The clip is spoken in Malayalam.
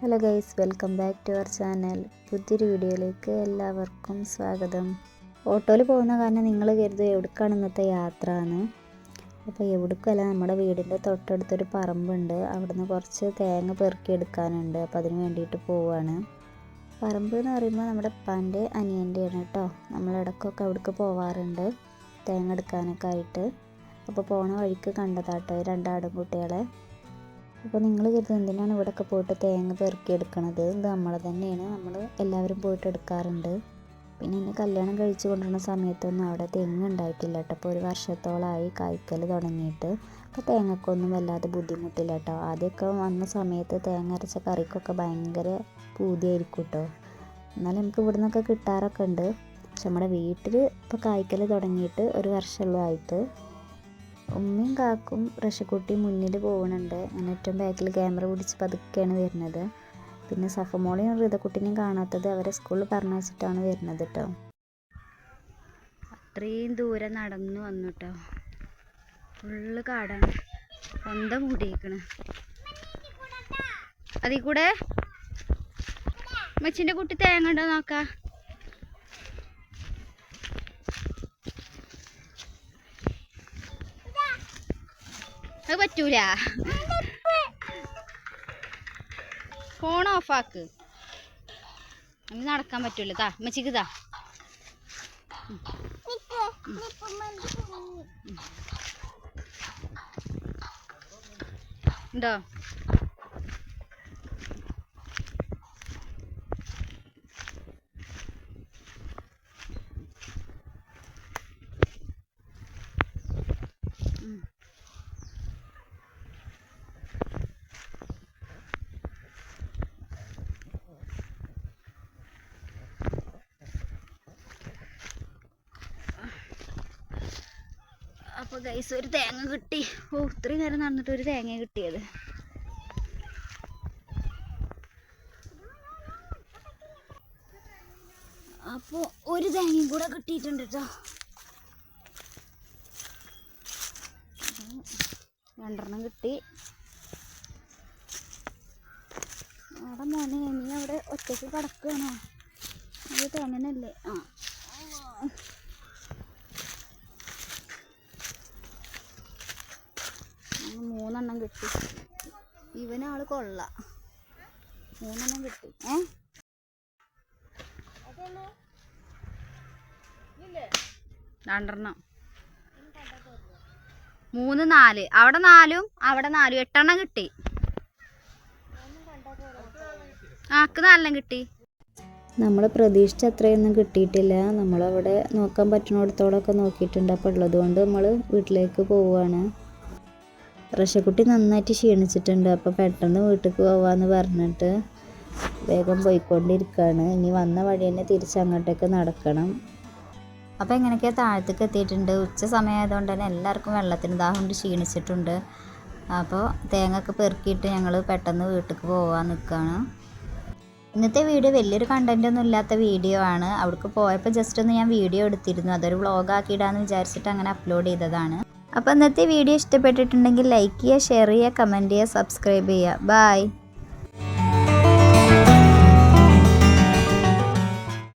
Hello guys welcome back to our channel പുതിയൊരു വീഡിയോയിലേക്ക് എല്ലാവർക്കും സ്വാഗതം. ഓട്ടോയിൽ പോകുന്ന കാരണം നിങ്ങൾ കരുതും എവിടേക്കാണ് ഇന്നത്തെ യാത്ര എന്ന് അപ്പോൾ എവിടേക്കല്ല നമ്മുടെ വീടിന്റെ തൊട്ടടുത്തൊരു പറമ്പുണ്ട്. അവിടുന്ന് കുറച്ച് തേങ്ങ പെറുക്കിയെടുക്കാനുണ്ട് അപ്പോൾ അതിന് വേണ്ടിയിട്ട് പോവുകയാണ് പറമ്പ് എന്ന് പറയുമ്പോൾ നമ്മുടെ ഉപ്പാന്റെ അനിയന്റെയാണ് കേട്ടോ. നമ്മളിടക്കൊക്കെ അവിടേക്ക് പോവാറുണ്ട് തേങ്ങ എടുക്കാനൊക്കെ ആയിട്ട്. അപ്പോൾ പോണ വഴിക്ക് കണ്ടതാട്ടോ രണ്ടാടും കുട്ടികളെ. അപ്പോൾ നിങ്ങൾ കരുതും എന്തിനാണ് ഇവിടെയൊക്കെ പോയിട്ട് തേങ്ങ പെറുക്കി എടുക്കണത് ഇത് നമ്മളെ തന്നെയാണ്. നമ്മൾ എല്ലാവരും പോയിട്ട് എടുക്കാറുണ്ട്. പിന്നെ എന്നെ കല്യാണം കഴിച്ചു കൊണ്ടുവരുന്ന സമയത്തൊന്നും അവിടെ തെങ്ങ് ഉണ്ടായിട്ടില്ല കേട്ടോ. അപ്പോൾ ഒരു വർഷത്തോളമായി കായ്ക്കൽ തുടങ്ങിയിട്ട്. അപ്പോൾ തേങ്ങക്കൊന്നും വല്ലാതെ ബുദ്ധിമുട്ടില്ല കേട്ടോ. ആദ്യമൊക്കെ വന്ന സമയത്ത് തേങ്ങ അരച്ച കറിക്കൊക്കെ ഭയങ്കര പൂതിയായിരിക്കും കേട്ടോ. എന്നാലും നമുക്ക് ഇവിടെ നിന്നൊക്കെ കിട്ടാറൊക്കെ ഉണ്ട്. പക്ഷെ നമ്മുടെ വീട്ടിൽ ഇപ്പോൾ കായ്ക്കൽ തുടങ്ങിയിട്ട് ഒരു വർഷമുള്ളൂ ആയിട്ട്. ഉമ്മയും കാക്കും റഷക്കുട്ടി മുന്നിൽ പോകുന്നുണ്ട് ഞാൻ ഏറ്റവും ബാക്കിൽ ക്യാമറ പിടിച്ച് പതുക്കെയാണ് വരുന്നത്. പിന്നെ സഫമോളെയും റിതക്കുട്ടിനെയും കാണാത്തത് അവരെ സ്കൂളിൽ പറഞ്ഞയച്ചിട്ടാണ് വരുന്നത് കേട്ടോ അത്രയും ദൂരം നടന്നു വന്നു കേട്ടോ ഫുള്ള് കാടാണ് സ്വന്തം മൂടിയേക്കണ് അതിൽ കൂടെ? മച്ചിന്റെ കുട്ടി തേങ്ങ ഉണ്ടോ നോക്കാം. അത് പറ്റൂല ഫോൺ ഓഫാക്ക് അങ്ങനെ നടക്കാൻ പറ്റൂല താ അമ്മച്ചിക്ക് താ ഉണ്ടോ അപ്പോൾ ഗൈസ് ഒരു തേങ്ങ കിട്ടി. ഓ ഇത്രയും നേരം നടന്നിട്ട് ഒരു തേങ്ങ കിട്ടിയത്. അപ്പോൾ ഒരു തേങ്ങയും കൂടെ കിട്ടിയിട്ടുണ്ട് കേട്ടോ രണ്ടെണ്ണം കിട്ടി. അവിടെ മോനെ നീ അവിടെ ഒറ്റയ്ക്ക് കിടക്കുകയാണോ? അത് തേങ്ങനല്ലേ? ആ അങ്ങനെ മൂന്നെണ്ണം കിട്ടി. ഇവനാൾ കൊള്ള. മൂന്നെണ്ണം കിട്ടി. ഏ? രണ്ടെണ്ണം. മൂന്ന് നാല്. അവിടെ നാലും അവിടെ നാലും. എട്ടെണ്ണം കിട്ടി. ആക്ക് നാലെണ്ണം കിട്ടി. നമ്മൾ പ്രതീക്ഷിച്ച അത്രയൊന്നും കിട്ടിയിട്ടില്ല. നമ്മളവിടെ നോക്കാൻ പറ്റുന്നിടത്തോളമൊക്കെ നോക്കിയിട്ടുണ്ട്. അപ്പോൾ ഉള്ളത് കൊണ്ട് നമ്മൾ വീട്ടിലേക്ക് പോവുകയാണ്. റഷക്കുട്ടി നന്നായിട്ട് ക്ഷീണിച്ചിട്ടുണ്ട്. അപ്പോൾ പെട്ടെന്ന് വീട്ടിലേക്ക് പോവാന്ന് പറഞ്ഞിട്ട് വേഗം പോയിക്കൊണ്ടിരിക്കുകയാണ് ഇനി വന്ന വഴി തന്നെ തിരിച്ച് അങ്ങോട്ടേക്ക് നടക്കണം. അപ്പോൾ എങ്ങനെയൊക്കെ താഴത്തേക്ക് എത്തിയിട്ടുണ്ട്. ഉച്ച സമയമായതുകൊണ്ട് തന്നെ എല്ലാവർക്കും വെള്ളത്തിന് ദാഹം കൊണ്ട് ക്ഷീണിച്ചിട്ടുണ്ട്. അപ്പോൾ തേങ്ങ പെറുക്കിയിട്ട് ഞങ്ങൾ പെട്ടെന്ന് വീട്ടിലേക്ക് പോകാൻ നിൽക്കുകയാണ് ഇന്നത്തെ വീഡിയോ വലിയൊരു കണ്ടന്റ് ഒന്നും ഇല്ലാത്ത വീഡിയോ ആണ്. അവിടേക്ക് പോയപ്പോൾ ജസ്റ്റ് ഒന്ന് ഞാൻ വീഡിയോ എടുത്തിരുന്നു. അതൊരു വ്ളോഗ് ആക്കിയിടാന്ന് വിചാരിച്ചിട്ട് അങ്ങനെ അപ്ലോഡ് ചെയ്തതാണ്. അപ്പോൾ ഇന്നത്തെ വീഡിയോ ഇഷ്ടപ്പെട്ടിട്ടുണ്ടെങ്കിൽ ലൈക്ക് ചെയ്യുക ഷെയർ ചെയ്യുക കമന്റ് ചെയ്യുക സബ്സ്ക്രൈബ് ചെയ്യുക. ബായ്